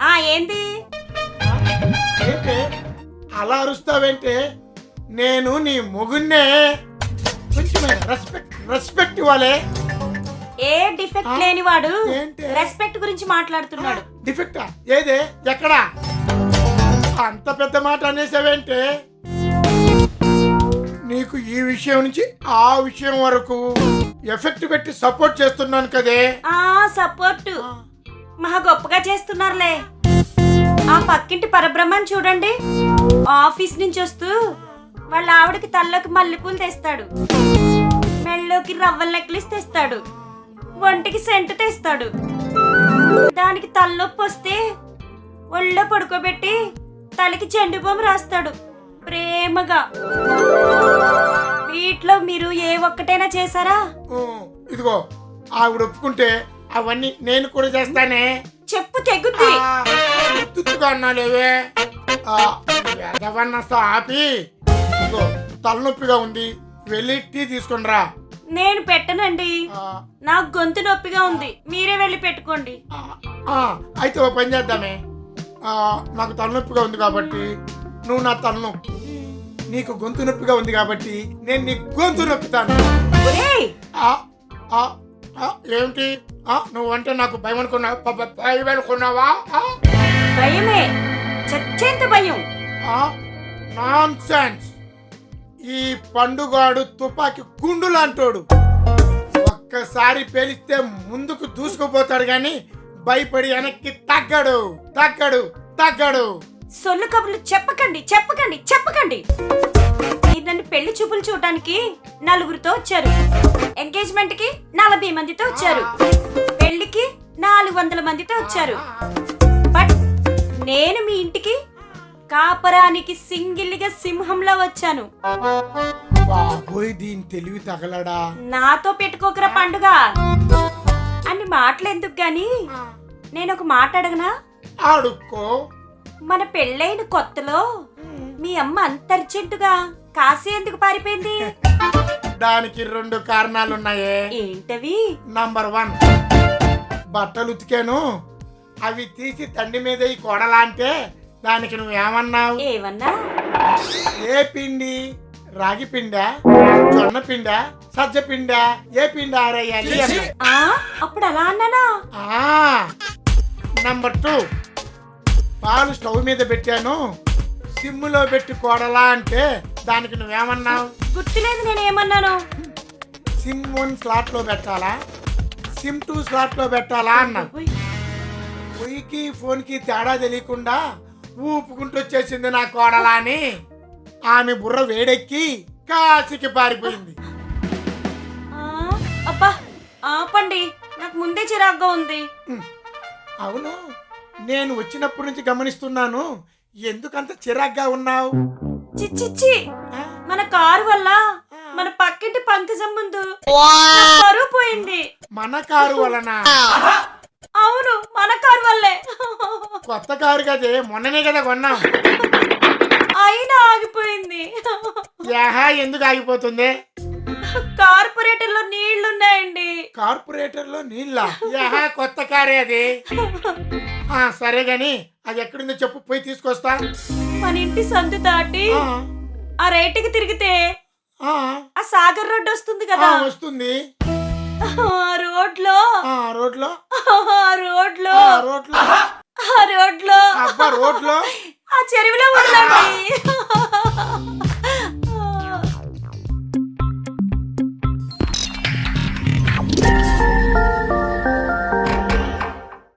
ఆ ఏంటి? ఏంటి? అలా అరుస్తావేంటి? నేను నీ మొగున్నే కొంచెం రెస్పెక్ట్ రెస్పెక్ట్ ఇవ్వాలి. ఏ డిఫెక్ట్? లేనివాడు ఏంటి? రెస్పెక్ట్ గురించి మాట్లాడుతున్నాడు. డిఫెక్టా ఏదే? ఎక్కడా? అంత పెద్ద మాట అనేసావేంటి? నీకు ఈ విషయం నుంచి ఆ విషయం వరకు ఎఫెక్ట్ పెట్టి సపోర్ట్ చేస్తున్నాను కదే. ఆ సపోర్ట్ మహా గొప్పగా చేస్తున్నారులే. ఆ పక్కింటి పరబ్రహ్మని చూడండి. ఆఫీస్ నుంచి వస్తూ వాళ్ళ ఆవిడకి తల్లోకి మల్లెపూలు తెస్తాడు. మెళ్ళలోకి రవ్వల నెక్లెస్ తెస్తాడు. ఒంటికి సెంట్ తెస్తాడు. దానికి తలనొప్పి వస్తే ఒళ్ళో పడుకోబెట్టి తలకి చెండు బొమ్మ రాస్తాడు. ప్రేమగా. వీటిలో మీరు ఏ ఒక్కటైనా చేశారా? ఇదిగో ఆవిడ ఒప్పుకుంటే అవన్నీ నేను కూడా చేస్తానే. చెప్పు తెగుద్ది. ఆపి. ఇదిగో తలనొప్పిగా ఉంది. వెళ్ళి టీ తీసుకునిరా నేను పెట్టనండి. నాకు గొంతు నొప్పిగా ఉంది. మీరే వెళ్ళి పెట్టుకోండి. ఆ, అయితే ఓ పని చేద్దామే. ఆ, నాకు తలనొప్పిగా ఉంది కాబట్టి నువ్వు నా తలనొప్పి నీకు గొంతు నొప్పిగా ఉంది కాబట్టి నేను నీ గొంతు నొప్పుతాను ఒరేయ్! ఆ, ఆ, ఆ, నువ్వంటే నాకు భయం అనుకున్నావు భయం అనుకున్నావా? భయమే. చచ్చేంత భయం. నాన్ సెన్స్ ఈ పండుగాడు తుపాకి గుండు లాంటోడు. ఒక్కసారి పేలిస్తే ముందుకు దూసుకుపోతాడు గాని భయపడి వెనక్కి తగ్గడు. తగ్గడు. తగ్గడు. సొల్లు కబుర్లు చెప్పకండి చెప్పకండి చెప్పకండి. నన్ను పెళ్ళి చూపులు చూడటానికి నలుగురితో వచ్చారు. ఎంగేజ్మెంట్కి నలభై మందితో వచ్చారు. పెళ్ళికి నాలుగు వందల మందితో వచ్చారు. బట్ నేను మీ ఇంటికి కాపరానికి సింగిల్గా సింహంలో వచ్చాను. బాబోయ్ దీని తెలివి తగలడా? నాతో పెట్టుకోకరా పండుగ. అన్ని మాటలు ఎందుకు గాని? నేను ఒక మాట అడగనా? ఆడుకో మన పెళ్ళైన కొత్తలో మీ అమ్మ అంత అర్జెంటుగా కాశీ ఎందుకు పారిపోయింది? దానికి రెండు కారణాలున్నాయే. ఏంటవి? నంబర్ వన్ బట్టలు ఉతికాను. అవి తీసి తండి మీద ఈ కొడలా అంటే దానికి నువ్వేమన్నావు? ఏమన్నా? ఏ పిండి? రాగి పిండా? జొన్న పిండా? సజ్జ పిండా? ఏ పిండి ఆరేయాలి అప్పుడు అలా అన్నానా? ఆ, నంబర్ టూ పాలు స్టవ్ మీద పెట్టాను. సిమ్ములో పెట్టి కొడలా అంటే దానికి నువ్వేమన్నావు? గుర్తులేదు నేను ఏమన్నాను సిమ్ వన్ స్లాట్లో పెట్టాలా? సిమ్ టూ స్లాట్లో పెట్టాలా అన్నావు ఉయ్, పొయ్యికి ఫోన్కి తేడా తెలియకుండా ఊపుకుంటూ వచ్చేసింది నా కోడలా అని. ఆమె బుర్ర వేడెక్కి కాసికి పారిపోయింది. అబ్బా ఆపండి. నాకు ముందే చిరాగ్గా ఉంది. అవును. నేను వచ్చినప్పటి నుంచి గమనిస్తున్నాను. ఎందుకంత చిరాగ్గా ఉన్నావు? చిచ్చిచ్చి? మన కారు వల్ల మన పక్కింటి పంకజం ముందు పరువు పోయింది. మన కారు వలన అవును మన కారు వల్లే. కొత్త కారు కదే మొన్ననే కదా కొన్నాం. అయినా ఆగిపోయింది. యాహా ఎందుకు ఆగిపోతుంది? కార్పొరేటర్లో నీళ్ళున్నాయండి. కార్పొరేటర్లో నీళ్ళ? యాహా కొత్త కారే అది. ఆ సరే గాని అది ఎక్కడుందో చెప్పు పోయి తీసుకొస్తా. మన ఇంటి సందు దాటి ఆ, రైట్కి తిరిగితే ఆ, సాగర్ రోడ్ వస్తుంది కదా. వస్తుంది. ఆ రోడ్లో ఆ రోడ్లో. ఆ రోడ్లో ఆ రోడ్లో. ఆ రోడ్లో అబ్బా రోడ్లో. ఆ చెరువులో ఉందండి